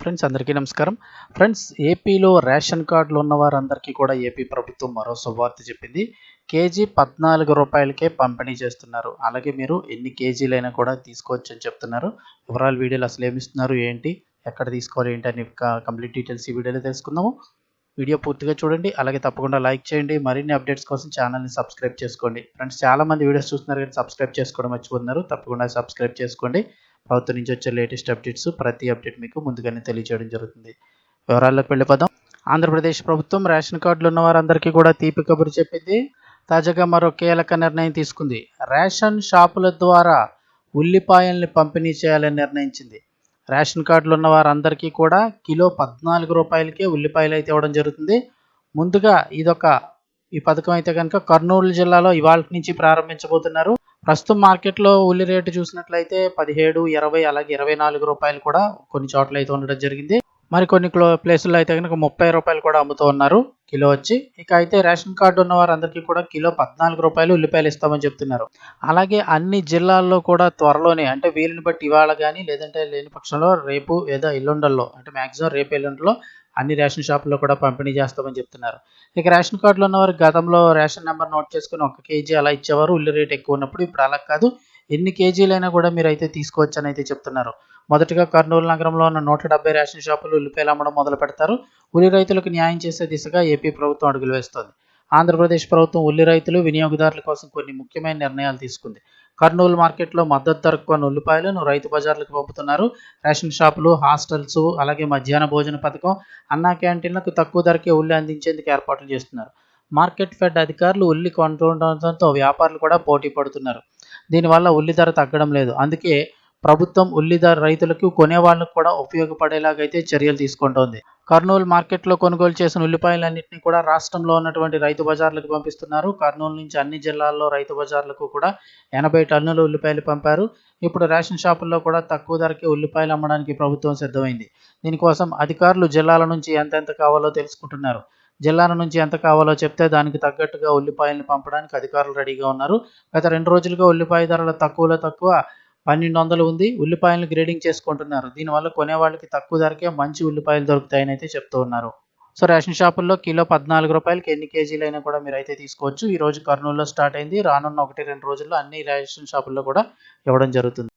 Friends అందరికీ నమస్కారం. Friends ఏపీలో రేషన్ కార్డులు ఉన్న వారందరికీ కూడా ఏపీ ప్రభుత్వం మరో శుభవార్త చెప్పింది. కేజీ పద్నాలుగు రూపాయలకే పంపిణీ చేస్తున్నారు. అలాగే మీరు ఎన్ని కేజీలైనా కూడా తీసుకోవచ్చు అని చెప్తున్నారు. వివరాలు వీడియోలు అసలు ఏమిస్తున్నారు ఏంటి ఎక్కడ తీసుకోవాలి ఏంటి అని కంప్లీట్ డీటెయిల్స్ ఈ వీడియోలో తెలుసుకుందాము. వీడియో పూర్తిగా చూడండి. అలాగే తప్పకుండా లైక్ చేయండి. మరిన్ని అప్డేట్స్ కోసం ఛానల్ని సబ్స్క్రైబ్ చేసుకోండి. ఫ్రెండ్స్ చాలా మంది వీడియోస్ చూస్తున్నారు కానీ సబ్స్క్రైబ్ చేసుకోవడం మర్చిపోతున్నారు. తప్పకుండా సబ్స్క్రైబ్ చేసుకోండి. ప్రభుత్వం నుంచి వచ్చే లేటెస్ట్ అప్డేట్స్ ప్రతి అప్డేట్ మీకు ముందుగానే తెలియజేయడం జరుగుతుంది. వివరాల్లోకి వెళ్ళిపోదాం. ఆంధ్రప్రదేశ్ ప్రభుత్వం రేషన్ కార్డులు ఉన్న వారందరికీ కూడా తీపి కబురు చెప్పింది. తాజాగా మరో కీలక నిర్ణయం తీసుకుంది. రేషన్ షాపుల ద్వారా ఉల్లిపాయల్ని పంపిణీ చేయాలని నిర్ణయించింది. రేషన్ కార్డులు ఉన్న వారందరికీ కూడా కిలో పద్నాలుగు రూపాయలకే ఉల్లిపాయలు అయితే ఇవ్వడం జరుగుతుంది. ముందుగా ఇదొక ఈ పథకం అయితే కనుక కర్నూలు జిల్లాలో ఇవాళ నుంచి ప్రారంభించబోతున్నారు. ప్రస్తుతం మార్కెట్లో ఉల్లి రేటు చూసినట్లయితే పదిహేడు ఇరవై అలాగే ఇరవై నాలుగు రూపాయలు కూడా కొన్ని చోట్ల అయితే ఉండడం జరిగింది. మరి కొన్ని ప్లేసుల్లో అయితే కనుక ముప్పై రూపాయలు కూడా అమ్ముతూ ఉన్నారు కిలో వచ్చి. ఇక అయితే రేషన్ కార్డు ఉన్న వారందరికీ కూడా కిలో పద్నాలుగు రూపాయలు ఉల్లిపాయలు ఇస్తామని చెప్తున్నారు. అలాగే అన్ని జిల్లాల్లో కూడా త్వరలోనే అంటే వీలుని బట్టి ఇవాళ కానీ లేదంటే లేని పక్షంలో రేపు ఏదో ఎల్లుండల్లో అంటే మ్యాక్సిమం రేపు ఎల్లుండలో అన్ని రేషన్ షాపుల్లో కూడా పంపిణీ చేస్తామని చెప్తున్నారు. ఇక రేషన్ కార్డులో ఉన్నవారు గతంలో రేషన్ నెంబర్ నోట్ చేసుకుని ఒక కేజీ అలా ఇచ్చేవారు ఉల్లి రేట్ ఎక్కువ ఉన్నప్పుడు ఇప్పుడు అలా కాదు. ఎన్ని కేజీలైనా కూడా మీరు అయితే తీసుకోవచ్చు అని అయితే చెప్తున్నారు. మొదటగా కర్నూలు నగరంలో ఉన్న నూట డెబ్బై రేషన్ షాపులు ఉల్లిపాయలు అమ్మడం మొదలు పెడతారు. ఉల్లి రైతులకు న్యాయం చేసే దిశగా ఏపీ ప్రభుత్వం అడుగులు వేస్తోంది. ఆంధ్రప్రదేశ్ ప్రభుత్వం ఉల్లి రైతులు వినియోగదారుల కోసం కొన్ని ముఖ్యమైన నిర్ణయాలు తీసుకుంది. కర్నూలు మార్కెట్లో మద్దతు ధరకు కొన్ని ఉల్లిపాయలను రైతు బజార్లకు పంపుతున్నారు. రేషన్ షాపులు హాస్టల్స్ అలాగే మధ్యాహ్న భోజన పథకం అన్నా క్యాంటీన్లకు తక్కువ ధరకే ఉల్లి అందించేందుకు ఏర్పాట్లు చేస్తున్నారు. మార్కెట్ ఫెడ్ అధికారులు ఉల్లి కొంటుండటంతో వ్యాపారులు కూడా పోటీ పడుతున్నారు. దీనివల్ల ఉల్లి ధర తగ్గడం లేదు. అందుకే ప్రభుత్వం ఉల్లి ధర రైతులకు కొనేవాళ్ళకు కూడా ఉపయోగపడేలాగైతే చర్యలు తీసుకుంటోంది. కర్నూలు మార్కెట్లో కొనుగోలు చేసిన ఉల్లిపాయలన్నింటినీ కూడా రాష్ట్రంలో ఉన్నటువంటి రైతు బజార్లకు పంపిస్తున్నారు. కర్నూలు నుంచి అన్ని జిల్లాల్లో రైతు బజార్లకు కూడా ఎనభై టన్నుల ఉల్లిపాయలు పంపారు. ఇప్పుడు రేషన్ షాపుల్లో కూడా తక్కువ ధరకే ఉల్లిపాయలు అమ్మడానికి ప్రభుత్వం సిద్ధమైంది. దీనికోసం అధికారులు జిల్లాల నుంచి ఎంతెంత కావాలో తెలుసుకుంటున్నారు. జిల్లాల నుంచి ఎంత కావాలో చెప్తే దానికి తగ్గట్టుగా ఉల్లిపాయలను పంపడానికి అధికారులు రెడీగా ఉన్నారు. గత రెండు రోజులుగా ఉల్లిపాయ ధరలు తక్కువలో తక్కువ పన్నెండు వందలు ఉంది. ఉల్లిపాయలను గ్రేడింగ్ చేసుకుంటున్నారు. దీనివల్ల కొనేవాళ్ళకి తక్కువ ధరకే మంచి ఉల్లిపాయలు దొరుకుతాయని అయితే చెప్తూ ఉన్నారు. సో రేషన్ షాపుల్లో కిలో పద్నాలుగు రూపాయలకి ఎన్ని కేజీలైనా కూడా మీరు అయితే తీసుకోవచ్చు. ఈ రోజు కర్నూలులో స్టార్ట్ అయింది. రానున్న ఒకటి రెండు రోజుల్లో అన్ని రేషన్ షాపుల్లో కూడా ఇవ్వడం జరుగుతుంది.